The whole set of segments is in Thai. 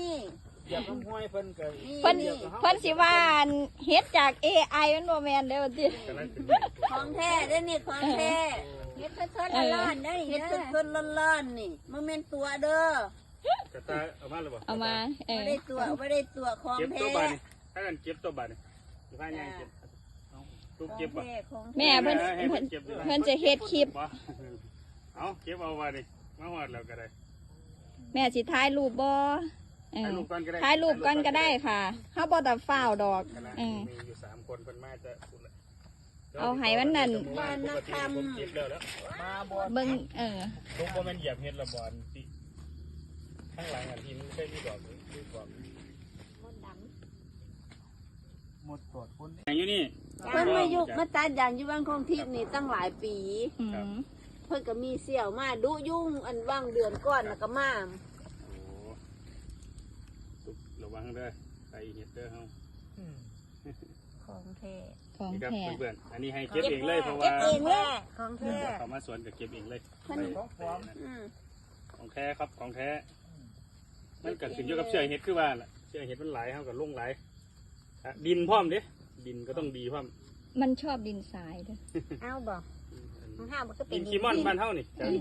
นี่เหยียบน้ำห้วยเพิ่นก็นี่เพิ่นนี่เพิ่นสิว่าอันเฮ็ดจาก AI มันบ่แม่นเด้อว่าติกำลังขึ้นของแท้เด้อนี่ของแท้เฮ็ดสดๆร้อนๆได้เฮ็ดสดๆร้อนๆนี่มันเป็นตัวเด้อกระตายเอามาเลยบ่เอามาเอไม่อได้ตัวไม่ได้ตัวของเก็บแท้ตัวบาดนี่ถ้ากันเก็บตัวบาดนี่สิพาย่างเก็บเอาตู้ของเก็บบ่แท้ของแม่เพิ่นให้เพิ่นเก็บด้วยเพิ่นจะเฮ็ดคลิปบ่เอาเก็บเอาบาดนี่มาฮอดแล้วก็ได้ แม่สิถ่ายรูปบ่ เอถ่ายอรูปก่อนก็ได้ถ่ายรูปกันก็ได้ค่ะเฮาบ่ต้องฟ้าวดอกขณะเอนี้อมีอยู่สามคนเพิ่นมาจะพูดละเอาให้มันนั่น บ้านนาคำ ผมเก็บแล้วแล้วมาบ่เบิ่งเออ ทุกบ่แม่นเหยียบเฮ็ดละบ่อนติข้างหลังอันที่มันเคยมีดอกมีดอกมดดหมดตรวจคนอยู่นี่ เพิ่นมายุกมาตัดอย่างอยู่บ้านของทิพย์นี่ตั้งหลายปี อืม เพิ่นก็มีเสี่ยวมาดุยุ่งอันว่างเดือนก่อนแล้วก็มาโอ้ตุกระ วังเด้อใส่เฮ็ดเด้อเฮาของแท้ของนี่ครับแท้เพื่อนๆอันนี้ให้เก็บเองเลยเพราะเก็ว่าบเองเลยของเดี๋แท้ยวเขามาสวนก็เก็บเองเลยเพิ่นไปไปอืมของแท้ครับของแท้ มันก็ขึ้นอยู่กับเชื้อเห็ดคือว่าล่ะเชื้อเห็ดมันหลายเท่ากับลงหลายอะดินพร้อมเด้ดินก็ต้องดีพร้อมมันชอบดินทรายเด้อเอาบ่ของห้ามันก็เป็ดินนขี้ม่อนบ้านเฮานี่จ้ะดิ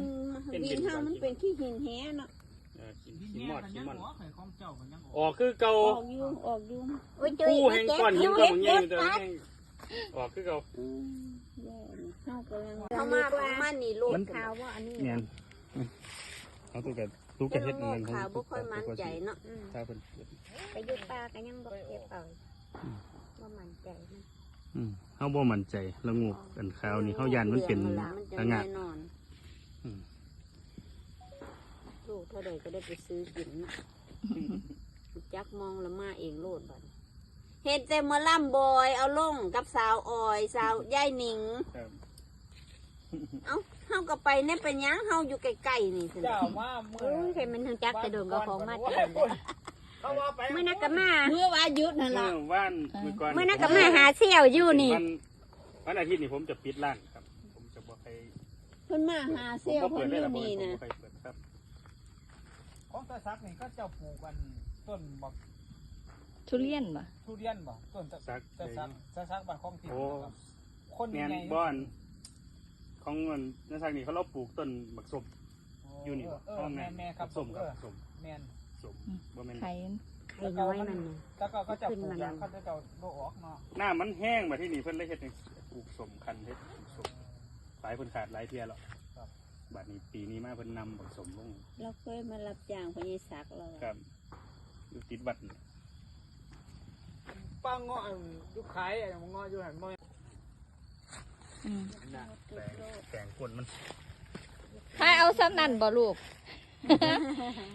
นดินเฮามันเป็นขี้หินแห้เนาะเออขี้ขี้มอดขี้ม่อนไข่ของเจ้ามันยังออกออกคือเก่าออกอยู่ออกอยู่โอ้ยจุ้ยกู้แห่งก้อนหินก้อนใหญ่เก็บแต่ปัดแห่งออกคือเก่าอืมแย่นี่เฮากำลังเข้ามาประมาณนี้โลดขาวว่าอันนี้เนี่ยเอาตัวกับตัวกับเฮ็ดโลเงิดนขาวบ่ค่อยมั่นใจเนาะอืมถ้าเป็นไปอยุดปลาก็ยังบ่เก็บเอาบ่มั่นใจนะอืมเฮาบ่มั่นใจละงูกกันขาวนี่เฮายันมันเป็นดือละมันจะตะงะ เท่าใดก็ได้ไปซื้อกินเนาะจักมองละมาเองโลดบัดเฮ็ดแต่มาล่ำบอย เอาลงกับสาวออย สาวยายหนิง ครับเอ้าเฮาก็ไปเนี่ยไปหยังเฮาอยู่ใกล้ๆนี่สิเจ้ามาเมื่โอ้อยเห็นมันถึงจักจะโดนกับของมาแต่เขาว่าไปเมื่อนักก็มาเมื่อวายุดนั่นเมื่ล่ะอว่านมื้อก่อนเมื่อนักก็มาหาเสี่ยวอยู่นี่ วันวันอาทิตย์นี่ผมจะปิดร้านครับ ผมจะบ่ให้เพิ่นมาหาเซี่ยวผมบ่เพิ่เปินดอเลยยู่ล่ะผมนี่บ่นะให้เปิดครับ ของตาซักนี่ก็เจ้าปลูกกันต้นบักทุเรียนบ่ทุเรียนบ่ต้นตาซักตาซักตาซักบ้านของที่โอ้คนแมนใหญ่บ้านของมันนักสักนี่เขาเราปลูกต้นบักสมอยู่นี่เอบ่อเอห้อองแม่แม่แม่ครับสมครับเออสมแม่น สมบ่แม่นไข่ไข่น้อยมันน่ะ แล้วก็ก็จะปลูกยางเขาจะเจ้าโลออกเนาะหน้ามันแห้งมาที่นี่เพิ่นเลยเฮ็ดให้ปลูกสมคันเฮ็ดปลูกสมหลายเพิ่นขาดหลายเที่ยแล้วบั ดนี้ปีนี้มาเพิ่นนำบักสมลงเราเคยมารับจ้างพญายศักดิ์เราครับอยู่ติดวัดนี่ป้าเงาะอยู่ขายอะเงาะอยู่หันบ่อืมน่ะแปลงแปลงก้นมันถ้าเอาซ้ำนั่นบ่ลูก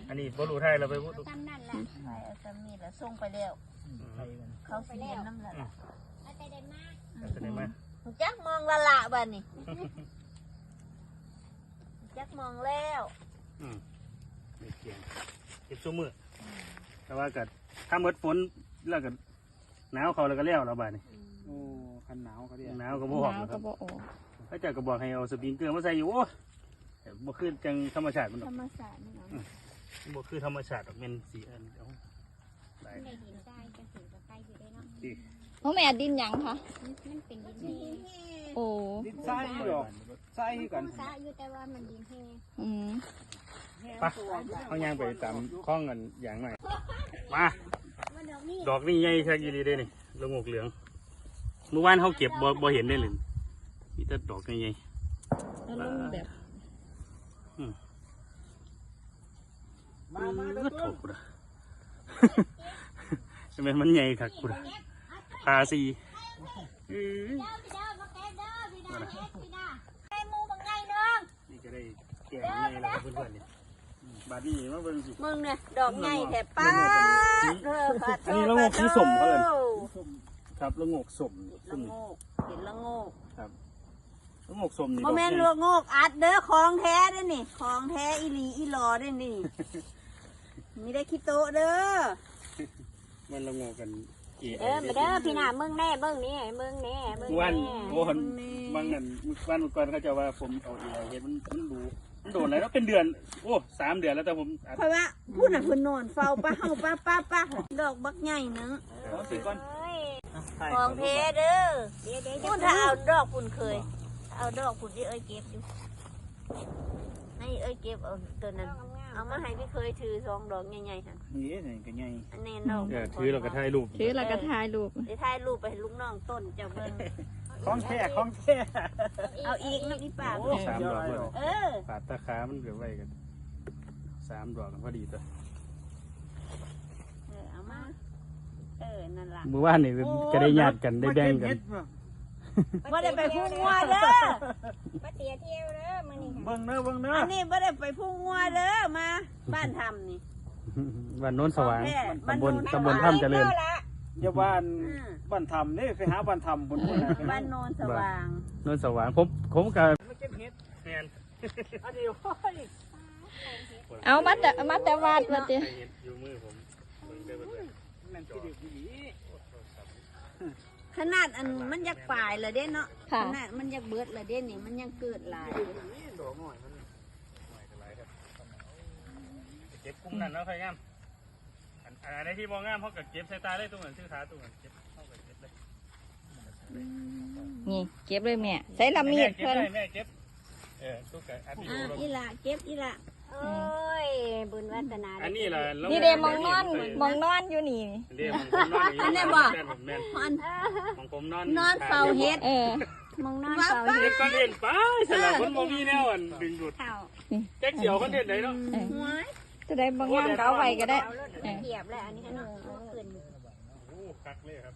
อันนี้บ่รู้ไทยเราไปบ่รู้ตามนั่นแหละใช่เอาสามีแล้วส่งไปแล้วไปกันเขาเสียน้ำละล่ะเอาแต่ได้มาแสดงว่าจักมองละละบัดนี่ จักมองแล้วอืมไม่เกี่ยงเก็บซุมื้อแต่ว่าก็ถ้าหมดฝนแล้วก็หนาวเขาแล้วก็แล้วแล้วบัดนี้โอ้คันหนาวเขาเรียกหนาวก็บ่ออกหนาวแล้วคก็รับบ่ออกพระเจ้าก็บอกให้เอาสปริงเกอร์มาใส่อยู่โอ้แต่บ่คือจังธรรมชาติมันหรธอรกรมศาสตร์นี่เนาะบ่คือธรรมชาติหรอกแม่นสีอันเดียวหลายในหินทรายจะถึงกับใกล้อยู่ได้เนาะที่ พ่อแม่ดินหยังคะมันเป็นดินแห้งโอ้ดินทรายอยู่ดอกทรายคือกักันนสะอยู่แต่ว่ามันดินแห้งอืมไปเขาย่างไปตามคล้องกันอย่างหน่อย มา มันดอกนี้ดอกนี่ใหญ่ชักอีหลีเด้นี่ละงกเหลือง เมื่อวานเขาเก็บบ่บ่เห็นได้เลยมีแต่ดอกใหญ่แล้วลงแบบมามาๆเด้ก็อโถกระใช่ไหมมันใหญ่คักกูละ พาสีอื้อเด้อพี่เด้อมาแกเด้อพี่ดาเฮ็ดพี่ดาไอ้หมูบังไงเด้อนี่ก็ได้แก่ใหญ่แล้วครับเพื่อนๆนี่อืมบาดนี้มาเบิ่งสิ มึงเนี่ยดอกใหญ่แถบป้าดเออขอโทษอันนี้ละโงกสีส้มเขาเอิ้นขอโทษครับละงกสมละส้มโงกเห็นละโงกละงกสมนี่โมเมนต์ละโงกอัดเด้อของแท้เด้อนี่ของแท้อีหลีอีหลอเด้อนี่มีได้คิโตะเด้อมันละงกกันกี่ เด้อมาเด้อพี่นาเมืองแน่เบิ่งนี่เมืองแน่เมืองวันแน่โอ้หันบางนั่นวันก่อนเขาจะว่าผมเอาเอไอเฮ็ดมันมันดูมันโดนอะไรแล้วเป็นเดือน โอ้สามเดือนแล้วแต่ผมอัดเพราะว่าผู้น่ะเพิ่นนอนเฝ้าป้าเฮาป้าป้าป้าดอกบักใหญ่หนึงเอาสิก่อนเอ้ยของเทเด้อเดี๋ยวเดี๋ยวพูดถ้าเอาดอกคุณเคย เอาดอกคุณที่เอ้ยเก็บอยู่ให้เอ้ยเก็บเอาตัวนั้น เอามาให้พี่เคยถือสองดอกใหญ่ๆค่ะนี่นี่ก็ใหญ่อันนี้ดอกเออถือเราก็ถ่ายรูปถือแล้วก็ถ่ายรูปได้ถ่ายรูปไปให้ลูกน้องต้นเจ้าเบิ่งของแท้ของแท้เอาอีกน้ำอีปากโอ้สามดอกเลยเออปาดตาขามันเกือบไว้กันสามดอกกันพอดีตัวเออเอามาเออนั่นล่ะเมื่อวานนี่ก็ได้ญาติกันได้แบ่งกัน บ่ได้ไปพุ่งงัวเด้อมาเตียเที่ยวเด้อมื้อนี้ค่ะเบิ่งเด้อเบิ่งเด้ออันนี้บ่ได้ไปพุ่งงัวเด้อมา บ้านทำนี่วันโน้นสว่างของแท้ตำบลบ้านโน้นตำบลถ้ำเจริญละอย่าบ้านอืมบ้านทำนี่ไปหาบ้านทำบนบนน่ะบ้านโนนสว่างโน้นสว่างผมผมกับมาเก็บเห็ดแมนอันนี้โอ้ยเอามาแต่มาแต่วาดมาติใครเห็นอยู่มือผมเบิ่งได้เบิ่งได้นั่น คือเด็กผู้หญิงขนาดอันมันอยากปลายเลยเด้เนาะค่ะ ขนาดมันอยากเบิดเลยเด้นี่มันยังเกิดหลายดอกน้อยมันไม่เป็นไรครับเก็บกุ้งนั่นแล้วใครงามอันอันไหนที่มองงามเขาก็เก็บใส่ตาได้ตรงนั้นชื่อขาตรงนั้นเก็บเขาก็เก็บเลยนี่ เก็บเลยแม่ ใส่ละมีดเก็บเพิ่นได้แม่เก็บเออทุกอย่างอันนี้อะดูอีละเก็บอีละ โอ้ยบุญวัฒนาอันนี้ล่ะรานี่เดมองนอนมองนอนอยู่นี่ เดี๋ยวมองผมนอนอยู่อันนี้บ่ แม่นผมแม่นมันมองผมนอนนอนเฝ้าเฮ็ด เออ มองนอนว่าเฝ้าไปเฮ็ดก้อนเห็นไปสลับคนบ่มีแนวอันดึงดูดเท่าแจ็คเสียวคอนเทนต์ไหนเนาะเออหัวจะได้บางงามเขาไว้ก็ได้ เอารถเหยียบแล้วอันนี้เนาะเอาขึ้นโอ้คักเลยครับ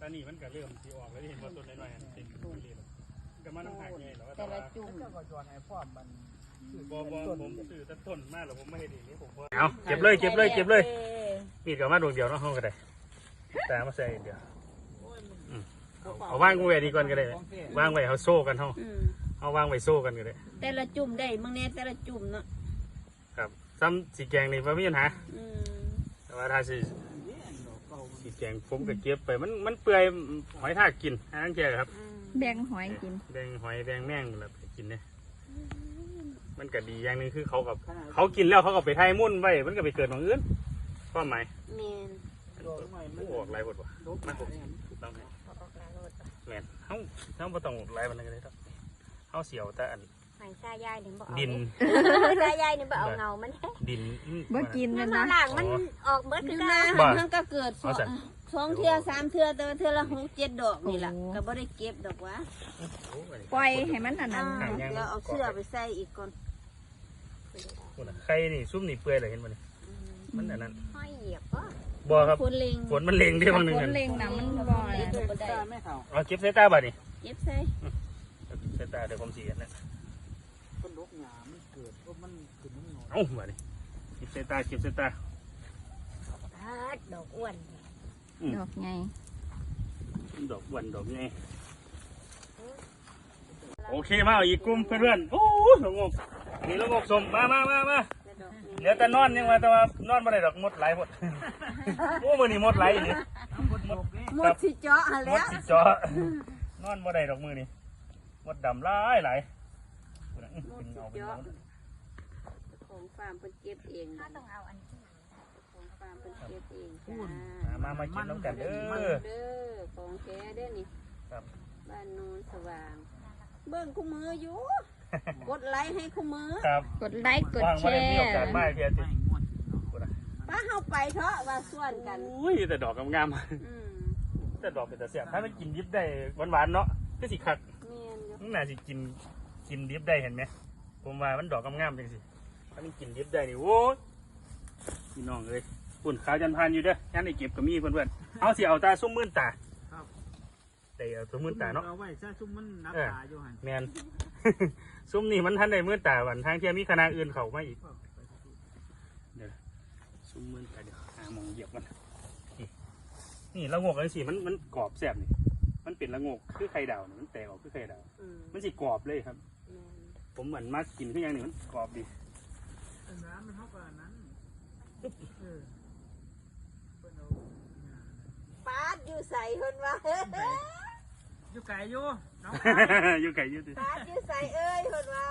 ตอนนี้มันก็เริ่มสิออกแล้วเห็นว่าต้นน้อยๆอันติดขึ้นเรื่อยๆก็มาน้ำหักใหญ่แล้วแต่แต่ละว่าจุ่มเจ้าก็จวนให้พ่อมัน บ่บ่ผมซื้อแต่ต้นมาแล้วผมไม่เห็นอีกนี่ผมบ่เอาเก็บเลยเก็บเลยเก็บเลยมีดก็มาดวงเดียวเนาะเฮาก็ได้แต่มาใส่อันเดียวอืมเอาวางไว้ดีก่อนก็ได้วางไว้เฮาโซ่กันเฮาอืมเอาวางไว้โซ่กันก็ได้แต่ละจุ่มได้บางแน่แต่ละจุ่มเนาะครับซ้ำสีแกงนี่บ่มีปัญหา อืมแต่ว่าถ้าสิสีแกงผมก็เก็บไปมันมันเปื่อยหอยทากกินอันนั้นแก่ครับอืมแบ่งหอยกิน แดงหอยแดงแม่งแบบกินเนี่ย มันก็ดีอย่างหนึงคือเขากับเขากินแล้วเขาก็ไปไทยมุ่นไว้มันก็ไปเกิดของอื่นความหมายแมนดอกน้อยมัมันนออกหลายบทว่ะมันผมต้องให้แม่นเขาเขาบ่ต้องหลายมันก็ได้ครับเขาเสียวแต่อันหายซายายนี่บ่เอาดิน ซายายนี่บ่เอาเงา มันดินอื้อบ่กินมัมันนมานะหลังมันออกเบิดอคืยู่อนาเก่าหันมันก็เกิดสอเอางสั่น สองเทือสามเทือแต่ว่าเทือละหกเจ็ดดอกนี่ล่ะก็บ่ได้เก็บดอกวะโอ้อันนี้ ปล่อยให้มันอันอ่านั้นเดี๋ยวเอาเสื้อไปใส่อีกก่อน พูดน่ะไข่นี่ซุ่มนี่เปื่อยเลยเห็นบ่นี่มันอันนั้นห้อยเหยียบก็บ่ครับคนเล็งฝนมันเล็งที่บางหนึงคกันนเล็งน่ะมันบ่นะบ่ได้ไม่เท่าเอาเก็บใส่ตาบัดนี่เก็บใส่เอาเก็บใส่ตาเดี๋ยวผมสิเห็นนะต้นลกหยามันเกิดเพราะมันขึ้นมันหน่อยเอ้าบัดนี่เก็บใส่ตาเก็บใส่ตาฮัดดอกอ้วนดอกไงดอกวันดอกไงโอเคมาเอาอีกกลุ่มเพื่อนๆโอ้ยละงก นี่ละงกสมมามามามาแต่ดอกนี้เหลือแต่นอนยังมาแต่ว่านอนบ่ได้ดอกหมดหลายหมดโอ้มื้อนี้หมดหลายอีนี่หมดดอกนี่หมดสิเจาะหั่นหมแล้ดวสิเจาะนอนบ่ได้ดอกมื้อนี้หมดดำหลายหลายพุ่นน่ะอื้อหมกิดนสิเอาไปเจาะเอาของฟาร์มเพิ่นเก็บเองถ้าต้องเอาอันนี้ของฟาร์มเพิ่นเก็บเองจ้มามามากินน้ำกันเด้อาเด้อของแท้เด้อนี่ครับบ้านโนนสว่าง เบิ่งคู่มืออยู่ กดไลค์ให้คู่มือครับกดไลค์กดว่างแชบ่ได้มีโอกาสร์ มาเพียติไม่งวดเนาะพุ่นน่ะป้าเฮาไปเถอะว่าส่วนกันอุ้ยแต่ดอกงามอืมๆแต่ดอกเป็นตาเสียบถ้ามันกินดิบได้หวานๆเนาะคือสิคักแม่นอยู่มันน่าสิกินกินดิบได้เห็นไหมผมว่ามันดอกงามๆจังสิถ้ามันกินดิบได้นี่โว้ยพี่น้องเลยปุ่นขาวจันพันอยู่เด้องั้นไอ้เก็บก็มีเพื่อนๆเอาสิเอาตาซุ้มมื่นตา ได้เอาซุ้มมื่นตาเนาะ เอาไว้ซะซุ่มมันนับตาอยู่หั่นแมน ซุ้มนี่มันทันได้มื่นตาวันทางเที่ยมีคณะอื่นเข้ามาอีก เดี๋ยวซุ้มมื่นตาเดี๋ยวหาหมองเหยียบมันนี่นี่ละงกเลยสิมันมันกรอบแซ่บนี่ มันเป็นละงกคือไข่ดาวนี่มันแตกออกคือไข่ดาว อืมมันสิกรอบเลยครับ แม่นผมเหมือนมากินขึ้นอย่างหนึ่งมันกรอบดีน้ำมันเท่ากับนั้นเออเพิ่นเอาปาดอยู่ใส่เพิ่นว่า อยู่ไกลอยู่น้อง อยู่ไก่อยู่ดิปาดอยู่ใส่เอ้ยเพิ่นว่า